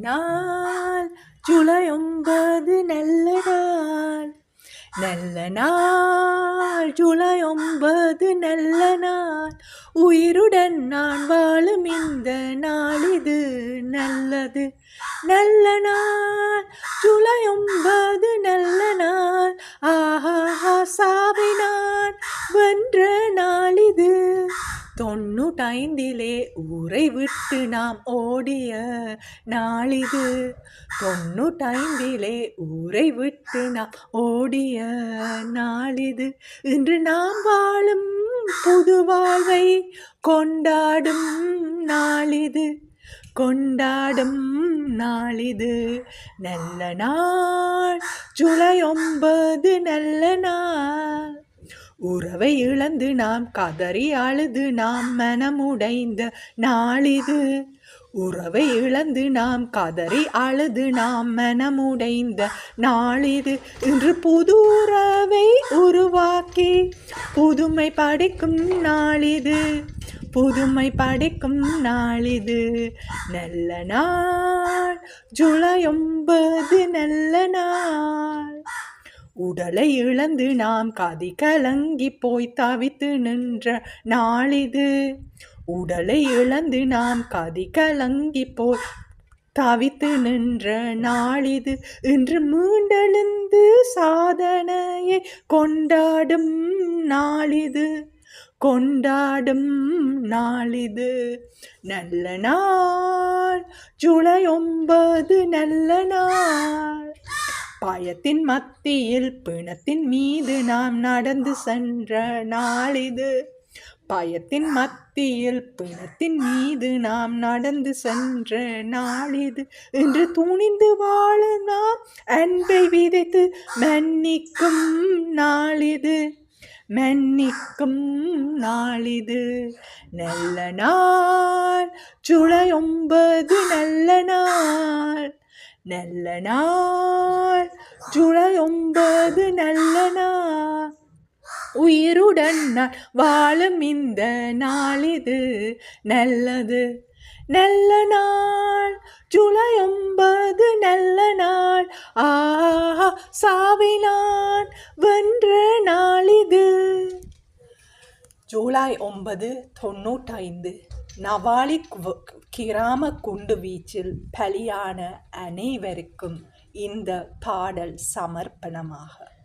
நாள் ஜூலை ஒன்பது நல்ல நாள். நல்ல நாள் ஜூலை ஒன்பது நல்ல நாள். உயிருடன் நான் வாழும் இந்த நாள் இது நல்லது. நல்ல நாள் ஜூலை ஒன்பது நல்ல நாள். ஆஹா சாவினான் வென்ற நாள் இது. தொண்ணூற்றைந்திலே ஊரை விட்டு நாம் ஓ ஓடிய நாளிது. தொண்ணூற்றைந்திலே ஊரை விட்டு நாம் ஓடிய நாளிது. இன்று நாம் வாழும் புது வாழ்வை கொண்டாடும் நாளிது. கொண்டாடும் நாளிது. நல்ல நாள் ஜூலை ஒன்பது நல்ல நாள். உறவை இழந்து நாம் கதறி அழுது நாம் மனமுடைந்த நாளிது. உறவை இழந்து நாம் கதறி அழுது நாம் மனமுடைந்த நாளிது. இன்று புது உறவை உருவாக்கி புதுமை படிக்கும் நாளிது. புதுமை படைக்கும் நாளிது. நல்ல நாள் ஜூலை ஒன்பது நல்ல நாள். உடலை இழந்து நாம் கதி கலங்கி போய் தவித்து நின்ற நாளிது. உடலை இழந்து நாம் கதி கலங்கி போய் தவித்து நின்ற நாளிது. இன்று மீண்டெழுந்து சாதனையை கொண்டாடும் நாளிது. கொண்டாடும் நாளிது. நல்ல நாள் ஜூலை ஒன்பது நல்ல நாள். பயத்தின் மத்தியில் பிணத்தின் மீது நாம் நடந்து சென்ற நாளிது. பயத்தின் மத்தியில் பிணத்தின் மீது நாம் நடந்து சென்ற நாளிது. என்று துணிந்து வாழ நாம் அன்பை விதைத்து மன்னிக்கும் நாளிது. மன்னிக்கும் நாளிது. நல்ல நாள் ஜூலை ஒன்பது நல்ல நாள். நல்ல நாள் ஜூலை ஒன்பது நல்ல நாள். உயிருடன் நான் வாழும் இந்த நாளிது நல்லது. நல்ல நாள் ஜூலை ஒன்பது நல்ல நாள். ஆஹா சாவினான் வென்ற நாளிது. ஜூலை ஒன்பது தொண்ணூற்றைந்து நவாலி கிராம குண்டு வீச்சில் பலியான அனைவருக்கும் இந்த பாடல் சமர்ப்பணமாக.